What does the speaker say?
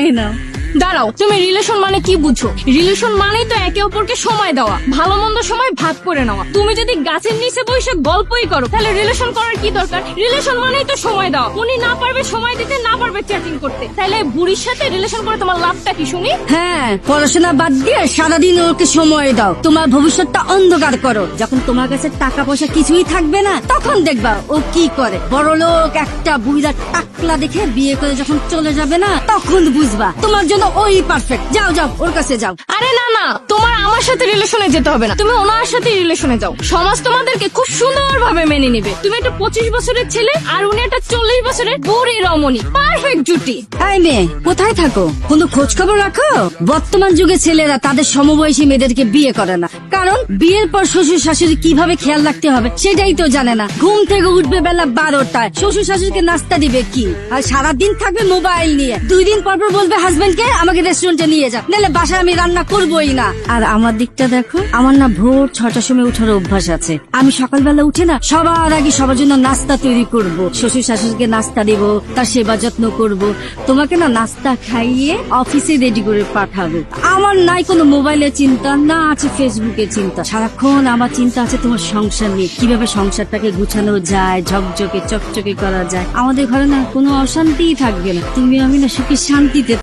এই নাও। দাঁড়াও, তুমি রিলেশন মানে কি বুঝো রিলেশন মানেই তো একে অপরকে সময় দেওয়া, ভালো মন্দ সময় ভাগ করে নেওয়া। তুমি যদি গাছের নিচে বসে গল্পই করো, তাহলে রিলেশন করার কি দরকার? রিলেশন মানেই তো সময় দেওয়া। উনি না পারবে সময় দিতে, না পারবে চ্যাটিং করতে। তাহলে বুড়ির সাথে রিলেশন করে তোমার লাভটা কি শুনি? হ্যাঁ পড়াশোনা বাদ দিয়ে সারাদিন ওকে সময় দাও। তোমার ভবিষ্যৎটা অন্ধকার করো। যখন তোমার কাছে টাকা পয়সা কিছুই থাকবে না, তখন দেখবা ও কি করে। বড় লোক একটা বুড়া টাকলা দেখে বিয়ে করে যখন চলে যাবে না তখন বুঝবা তোমার জন্য ওই পারফেক্ট যাও যাও ওর কাছে যাও। আরে না না তোমার আমার সাথে রিলেশনে যেতে হবে না। তুমি ওনার সাথে রিলেশনে যাও। সমাজ তোমাদেরকে খুব সুন্দর ভাবে মেনে নিবে। তুমি একটা পঁচিশ বছরের ছেলে আর উনি একটা চল্লিশ বছরের বুড়ি রমণী। পারফেক্ট জুটি। এই মেয়ে কোথায় থাকো? কোনো খোঁজ খবর রাখো? বর্তমান যুগে ছেলেরা তাদের সমবয়সী মেয়েদেরকে বিয়ে করে না। কারণ বিয়ের পর শ্বশুর শাশুড়ি কীভাবে খেয়াল রাখতে হবে সেটাই তো জানে না। ঘুম থেকে উঠবে বেলা বারোটায়। শ্বশুর শাশুড়িকে নাস্তা দিবে কি? আর সারাদিন থাকবে মোবাইল নিয়ে। দুই দিন পর পর বলবে, হাজবেন্ডকে আমাকে রেস্টুরেন্টে নিয়ে যা। নাহলে বাসায় আমি রান্না করবোই না। আর আমার দিকটা দেখো, আমার না ভোর ছটার সময় উঠার অভ্যাস আছে। আমি সকালবেলা উঠে না, সবার আগে সবার জন্য নাস্তা তৈরি করব। শ্বশুর শাশুড়িকে নাস্তা দেব, তার সেবা যত্ন করব। তোমাকে না নাস্তা খাইয়ে অফিসে রেডি করে পাঠাবো। আমার নাই কোনো মোবাইলের চিন্তা, না আছে ফেসবুকের চিন্তা। সারাক্ষণ আমার চিন্তা আছে তোমার সংসার নিয়ে। কীভাবে সংসারটাকে গুছানো যায়, ঝকঝকে, চকচকে করা যায়। আমাদের ঘরে না কোনো অশান্তিই থাকবে না। তুমি আমি না সুখে শান্তিতে